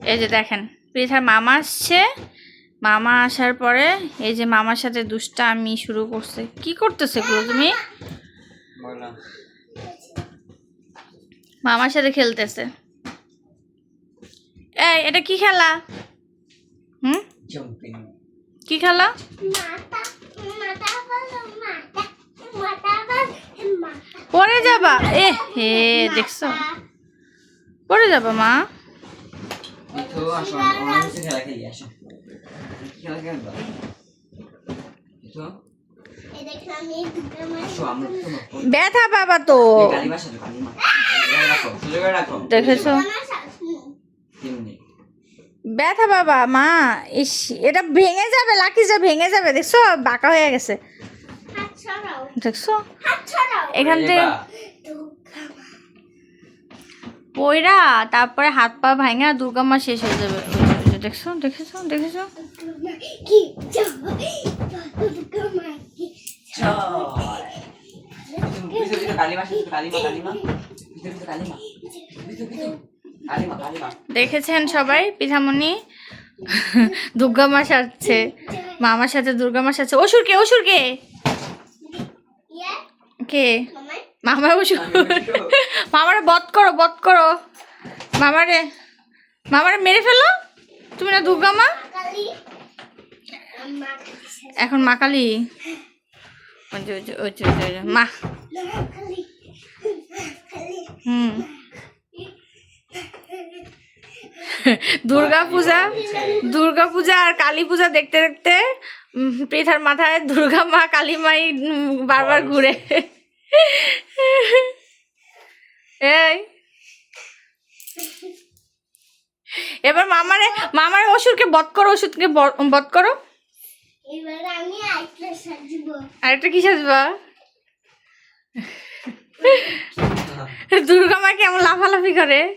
এই যে দেখেন পৃথার মামা আসছে। মামা আসার পরে এই যে মামার সাথে দুষ্টা আমি শুরু করছে। কি করতেছে এগুলো তুমি? মামার সাথে খেলতেছে। এই এটা কি খেলা? হুম? কি খেলা? পড়ে যাবা। এ হে দেখছ? পরে যাবা মা। আসো কাছে খেলা খেলি আসো খেলা খেলবা ব্যথা পাবা তো দেখেছ ব্যথা বাবা মা ইস এটা ভেঙে যাবে লাকিজটা ভেঙে যাবে দেখছ বাঁকা হয়ে গেছে দেখছ এখান থেকে পয়রা তারপরে হাত পা ভাঙা দুর্গা মা শেষ হয়ে যাবে। দেখছ? দেখেছ? দেখেছ? দেখেছেন সবাই? পিঠামণি দুর্গা মা সাজছে মামার সাথে দুর্গা মা সাজছে। অসুর কে অসুর কে কে? মামা অসুর মামারে বধ করো বধ করো। মামারে মামারে মেরে ফেলো তুমি না দুর্গা মা? এখন মা কালী? মা। হুম। দুর্গা পূজা দুর্গা পূজা আর কালী পূজা দেখতে দেখতে পৃথার মাথায় দুর্গা মা কালী মাই বারবার ঘুরে। এই। এবার মামারে মামারে ওষুধকে বধ করো ওষুধকে ব- বধ করো। এবার আমি আইটা সাজবো। আরেকটা কি সাজবা? দুর্গা মা কেমন লাফালাফি করে?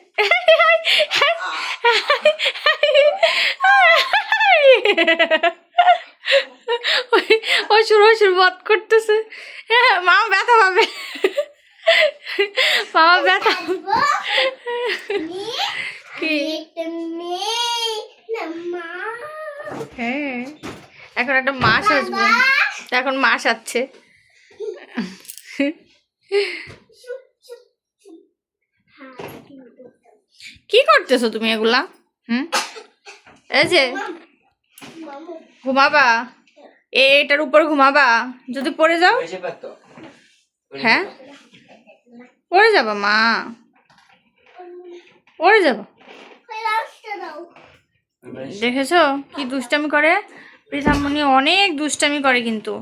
অসুর অসুর বধ করতেছে। হ্যাঁ, মামা ব্যথা পাবে। মামা ব্যথা কি? মা। হ্যাঁ এখন একটা মাস আসবে এখন মাস চুপ হ্যাঁ কি করতেছো তুমি এগুলা? হুম? এই যে ঘুমাবা? এটার উপর ঘুমাবা। যদি পড়ে যাও। হ্যাঁ? পড়ে যাবা মা। পড়ে যাবা। দেখেছ কি দুষ্টামি করে? পৃথামণি অনেক দুষ্টামি করে কিন্তু।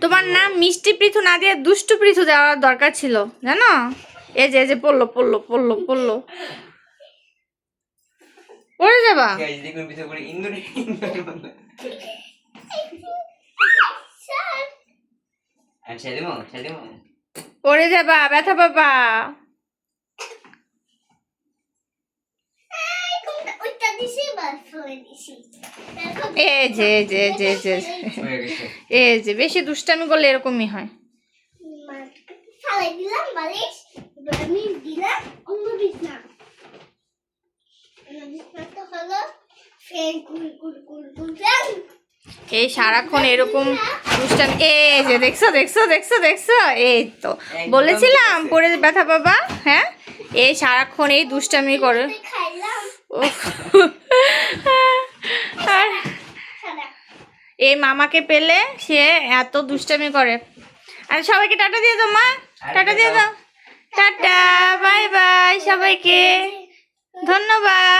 তোমার নাম মিষ্টি পৃথু না দিয়ে দুষ্টু পৃথু দেওয়ার দরকার ছিল জানো? এই যে এই যে পড়ল পড়ল পড়ল পড়ল। পড়ে যাবা? দেখুন করে হ্যাঁ পড়ে যাবা ব্যথা পাবা। এই কোনটা ওইটা দিছি বাস ফেলে দিছি যে। যে যে যে এই যে বেশি দুষ্টামি করলে এরকমই হয়। দিলাম বালিশ দিলাম অন্য বিছনাটা হলো ফ্যান কুল কুল কুল কুল ফ্যান এই সারাক্ষণ এরকম দুষ্টামি এই যে দেখছ দেখছ দেখছ দেখছ? এই তো। বলেছিলাম পরে ব্যথা পাবা হ্যাঁ? এই সারাক্ষণ এই দুষ্টামি করে। আর এই মামাকে পেলে সে এত দুষ্টামি করে। আর সবাইকে টাটা দিয়ে দাও মা। টাটা দিয়ে দাও। টাটা বাই বাই সবাইকে। ধন্যবাদ।